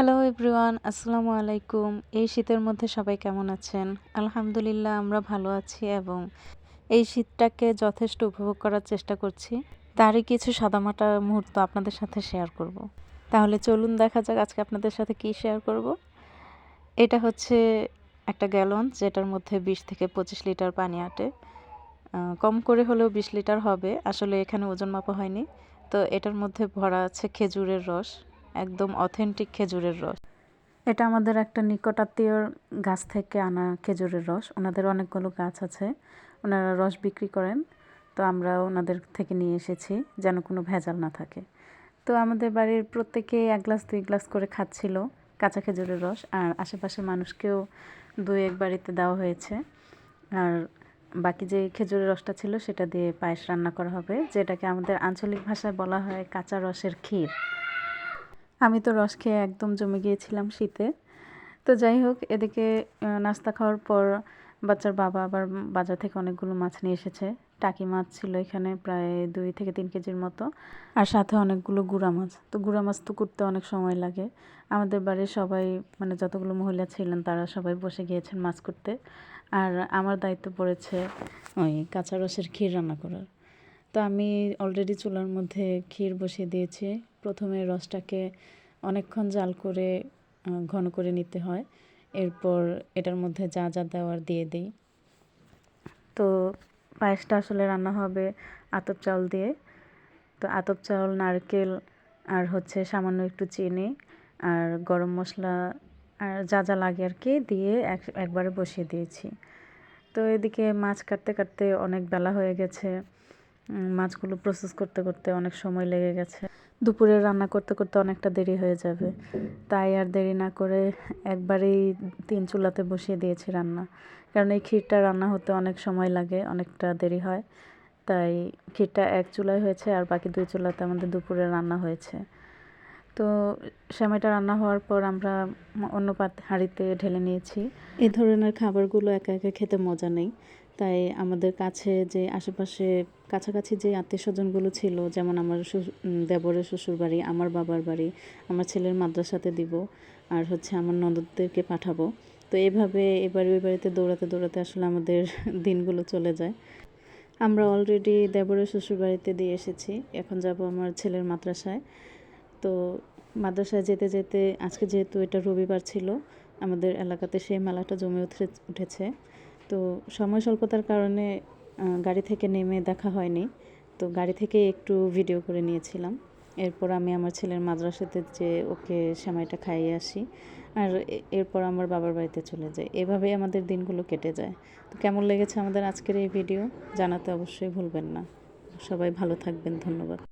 Hello everyone আসসালামু আলাইকুম এই শীতের মধ্যে সবাই কেমন আছেন? আলহামদুলিল্লাহ, আমরা ভালো আছি এবং এই শীতটাকে যথেষ্ট উপভোগ করার চেষ্টা করছি। তারই কিছু সাদামাটা মুহূর্ত আপনাদের সাথে শেয়ার করব। তাহলে চলুন দেখা যাক আজকে আপনাদের সাথে কি শেয়ার করব। এটা হচ্ছে একটা গ্যালন যেটার মধ্যে বিশ থেকে পঁচিশ লিটার পানি আটে। কম করে হলেও বিশ লিটার হবে। আসলে এখানে ওজন মাপা হয়নি। তো এটার মধ্যে ভরা আছে খেজুরের রস। একদম অথেন্টিক খেজুরের রস। এটা আমাদের একটা নিকটাত্মীয়র গাছ থেকে আনা খেজুরের রস। ওনাদের অনেকগুলো গাছ আছে। ওনারা রস বিক্রি করেন। তো আমরা ওনাদের থেকে নিয়ে এসেছি যেন কোনো ভেজাল না থাকে। তো আমাদের বাড়ির প্রত্যেকে এক গ্লাস, দুই গ্লাস করে খাচ্ছিল কাঁচা খেজুরের রস। আর আশেপাশে মানুষকেও দুই, এক বাড়িতে দেওয়া হয়েছে। আর বাকি যে খেজুরের রসটা ছিল সেটা দিয়ে পায়েস রান্না করা হবে, যেটাকে আমাদের আঞ্চলিক ভাষায় বলা হয় কাঁচা রসের ক্ষীর। আমি তো রস খেয়ে একদম জমে গিয়েছিলাম শীতে। তো যাই হোক, এদিকে নাস্তা খাওয়ার পর বাচ্চার বাবা আবার বাজার থেকে অনেকগুলো মাছ নিয়ে এসেছে। টাকি মাছ ছিল এখানে প্রায় দুই থেকে তিন কেজির মতো। আর সাথে অনেকগুলো গুঁড়া মাছ। তো গুঁড়া মাছ তো করতে অনেক সময় লাগে। আমাদের বাড়ির সবাই মানে যতগুলো মহিলা ছিলেন, তারা সবাই বসে গিয়েছেন মাছ করতে। আর আমার দায়িত্ব পড়েছে ওই কাঁচা রসের ক্ষীর রান্না করার। তো আমি অলরেডি চুলার মধ্যে ক্ষীর বসিয়ে দিয়েছি। প্রথমে রসটাকে অনেকক্ষণ জাল করে ঘন করে নিতে হয়। এরপর এটার মধ্যে যা যা দেওয়ার দিয়ে দিই। তো পায়েসটা আসলে রান্না হবে আতপ চাল দিয়ে। তো আতপ চাল, নারকেল আর হচ্ছে সামান্য একটু চিনি আর গরম মশলা আর যা যা লাগে আর কি দিয়ে এক, একবারে বসিয়ে দিয়েছি। তো এদিকে মাছ কাটতে কাটতে অনেক বেলা হয়ে গেছে। মাছগুলো প্রসেস করতে করতে অনেক সময় লেগে গেছে। দুপুরে রান্না করতে করতে অনেকটা দেরি হয়ে যাবে। তাই আর দেরি না করে একবারেই তিন চুলাতে বসিয়ে দিয়েছি রান্না। কারণ এই ক্ষীরটা রান্না হতে অনেক সময় লাগে, অনেকটা দেরি হয়। তাই ক্ষীরটা এক চুলায় হয়েছে আর বাকি দুই চুলাতে আমাদের দুপুরে রান্না হয়েছে। তো সেমাইটা রান্না হওয়ার পর আমরা অন্য পাত হাঁড়িতে ঢেলে নিয়েছি। এই ধরনের খাবারগুলো একা একা খেতে মজা নেই। তাই আমাদের কাছে যে আশেপাশে কাছাকাছি যে আত্মীয় স্বজনগুলো ছিল, যেমন আমার দেবরের শ্বশুর বাড়ি আমার বাবার বাড়ি, আমার ছেলের মাদ্রাসাতে দিব আর হচ্ছে আমার ননদদেরকে পাঠাবো। তো এভাবে এবারে ওই বাড়িতে দৌড়াতে দৌড়াতে আসলে আমাদের দিনগুলো চলে যায়। আমরা অলরেডি দেবরের শ্বশুর বাড়িতে দিয়ে এসেছি, এখন যাব আমার ছেলের মাদ্রাসায়। তো মাদ্রাসায় যেতে যেতে, আজকে যেহেতু এটা রবিবার ছিল, আমাদের এলাকাতে সেই মেলাটা জমে উঠে উঠেছে। তো সময় স্বল্পতার কারণে গাড়ি থেকে নেমে দেখা হয়নি। তো গাড়ি থেকে একটু ভিডিও করে নিয়েছিলাম। এরপর আমি আমার ছেলের মাদ্রাসাতে যে ওকে সেমাইটা খাইয়ে আসি। আর এরপর আমার বাবার বাড়িতে চলে যাই। এভাবেই আমাদের দিনগুলো কেটে যায়। তো কেমন লেগেছে আমাদের আজকের এই ভিডিও জানাতে অবশ্যই ভুলবেন না। সবাই ভালো থাকবেন। ধন্যবাদ।